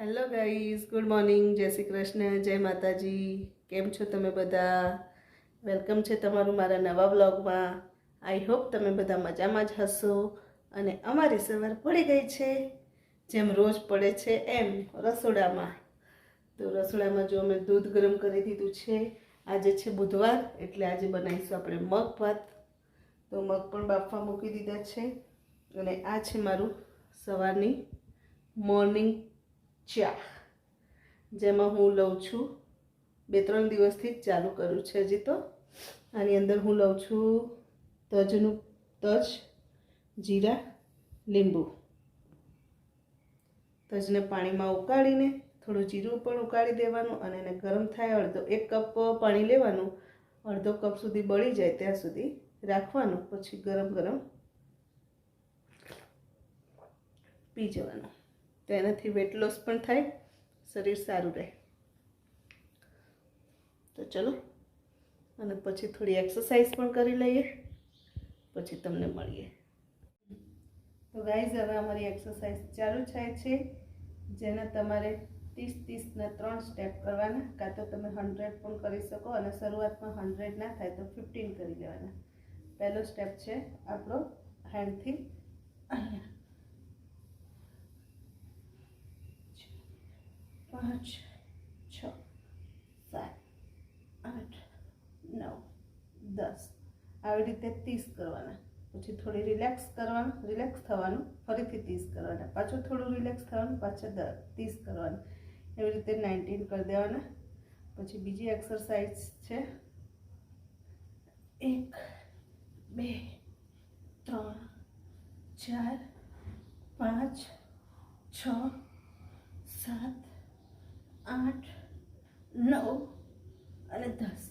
Hello guys good morning જય શ્રી કૃષ્ણ. જય માતાજી. કેમ છો તમે બધા? વેલકમ છે તમારું મારા નવા બ્લોગમાં આઈ હોપ તમે બધા મજામાં જ હશો અને અમારી સવાર પડી ગઈ છે. જેમ રોજ પડે છે એમ રસોડામાં. તો રસોડામાં જો અમે દૂધ ગરમ કરી દીધું છે, આજે છે બુધવાર, એટલે આજે બનાવીશું આપણે મગ ભાત. તો મગ પણ બાફવા મૂકી દીધા છે અને આ છે મારું સવારની મોર્નિંગ ચા જેમાં હું લઉં છું બે ત્રણ દિવસથી જ ચાલુ કર્યું છે હજી તો. આની અંદર હું લઉં છું તજનું તજ, જીરા, લીંબુ. તજને પાણીમાં ઉકાળીને થોડું જીરું પણ ઉકાળી દેવાનું અને એને ગરમ થાય અડધો એક કપ પાણી લેવાનું, અડધો કપ સુધી બળી જાય ત્યાં સુધી રાખવાનું, પછી ગરમ ગરમ પી જવાનું. તો એનાથી વેટ લોસ પણ થાય, શરીર સારું રહે. તો ચલો, અને પછી થોડી એક્સરસાઇઝ પણ કરી લઈએ, પછી તમને મળીએ. તો ગાઈઝ હવે અમારી એક્સરસાઇઝ ચાલુ થાય છે, જેના તમારે ત્રીસ ત્રીસના ત્રણ સ્ટેપ કરવાના, કાં તો તમે હંડ્રેડ પણ કરી શકો અને શરૂઆતમાં હંડ્રેડ ના થાય તો ફિફ્ટીન કરી લેવાના. પહેલો સ્ટેપ છે આપણો હેન્ડથી અહીંયા પાંચ, છ, સાત, આઠ, નવ, દસ. આવી રીતે ત્રીસ કરવાના. પછી થોડી રિલેક્સ કરવાનું રિલેક્સ થવાનું, ફરીથી ત્રીસ કરવાના. પાછું થોડું રિલેક્સ થવાનું પાછળ દર ત્રીસ કરવાનું. એવી રીતે નાઇન્ટીન કરી દેવાના. પછી બીજી એક્સરસાઇઝ છે. એક, બે, ત્રણ, ચાર, પાંચ, છ, સાત આઠ, નવ અને દસ.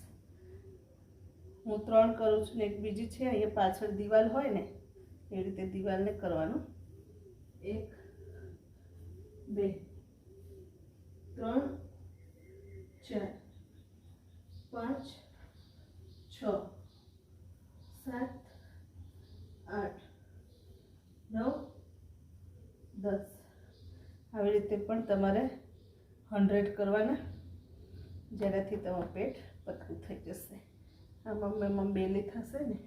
હું ત્રણ કરું છું ને એક બીજી છે, અહીંયા પાછળ દિવાલ હોય ને, એ રીતે દિવાલને કરવાનું. એક, બે, ત્રણ, ચાર, પાંચ, છ, સાત, આઠ, નવ, દસ. આવી રીતે પણ તમારે હંડ્રેડ કરવાના, જેનાથી તમારું પેટ પતલું થઈ જશે. આમાં મેમાં બેલી થશે ને,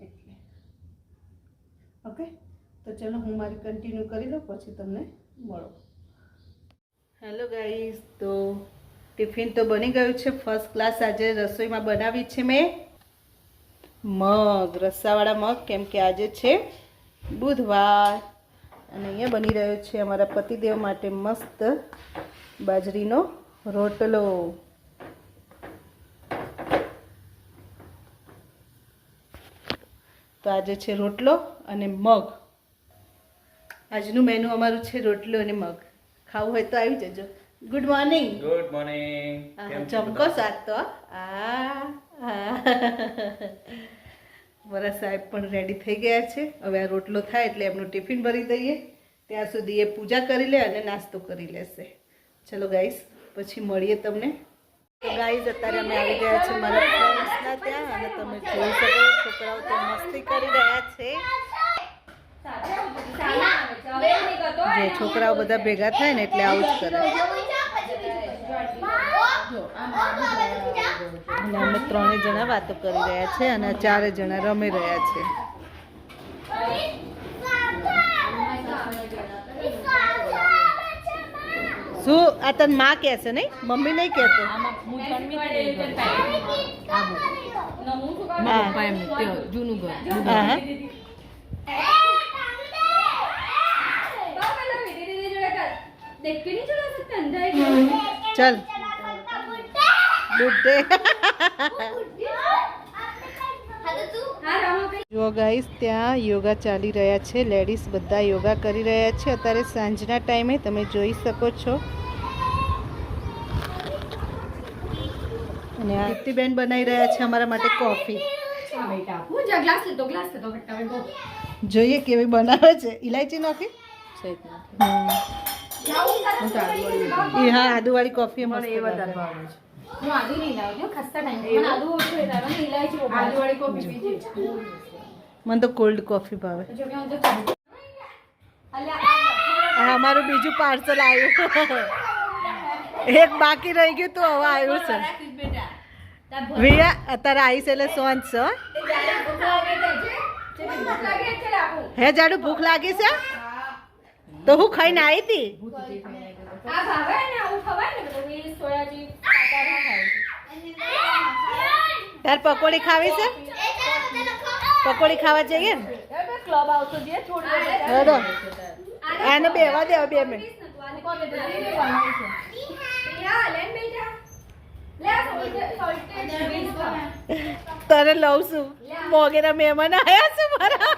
એટલે. ઓકે? તો ચલો, હું મારી કન્ટિન્યુ કરી લઉં, પછી તમને મળો. હેલો ગાઈઝ તો ટિફિન તો બની ગયું છે. ફર્સ્ટ ક્લાસ આજે રસોઈમાં બનાવી છે મેં. મગ રસ્સાવાળા મગ, કેમ કે આજે છે બુધવાર. અને અહીંયા બની રહ્યો છે અમારા પતિદેવ માટે મસ્ત બાજરીનો રોટલો. તો આજે છે રોટલો અને મગ. આજનું મેનુ અમારું છે રોટલો અને મગ. ખાવું હોય તો આવી જજો. ગુડ મોર્નિંગ ગુડ મોર્નિંગ ચમકો સાત તો. આ. મારા સાહેબ પણ રેડી થઈ ગયા છે. હવે આ રોટલો થાય એટલે એમનું ટિફિન ભરી દઈએ. ત્યાં સુધી એ પૂજા કરી લે અને નાસ્તો કરી લેશે. ચલો ગાઈસ પછી મળીએ તમને. તો ગાઈસ અત્યારે અમે આવી ગયા છે મારા ફ્રેન્ડ્સના ત્યાં અને તમે જોઈ શકો છોકરાઓ તો મસ્તી કરી રહ્યા છે. જે છોકરાઓ બધા ભેગા થાય ને એટલે આવું જ કરે. અમે ત્રણે જણા વાતો કરી રહ્યા છે અને ચારે જણા રમી રહ્યા છે. શું આ તને માં કહે છે નહીં? મમ્મી નહીં કહેતો જૂનું ઘર હા હા. ચલ. ગુડ ડે જો ગાઈસ ત્યાં યોગા ચાલી રહ્યા છે. લેડીઝ બધા યોગા કરી રહ્યા છે. અત્યારે સાંજના ટાઈમે તમે જોઈ શકો છો. અને આ દીપ્તિબેન બનાવી રહ્યા છે અમારા માટે કોફી. જોઈએ કેવી બનાવે છે. ઇલાયચી નાખી? એ હા આદુવાળી કોફી મસ્ત લાગે. હું આદુ નહીં લાવજો ખસ્તા ટાઈમ મને આદુ ઓછું લાવવાનું ઇલાયચી આદુવાળી કોફી પીજી મને તો કોલ્ડ કોફી ભાવે જો કે હું અલ્યા આ અમારું બીજું પાર્સલ આવ્યું એક બાકી રહી ગયું તો હવે આવ્યું છે વિયા અત્યારે આવીશ એટલે સોન છે હે જાડું ભૂખ લાગી છે તો હું ખાઈને આવી હતી તાર પકોડી ખાવી છે? પકોડી ખાવા જઈએ ને? ક્લબ આવતો જે હેડો બેવા દેવા બે મિનિટ. તને લઉં છું. મોગેરા મહેમાન આવ્યા છે મારા.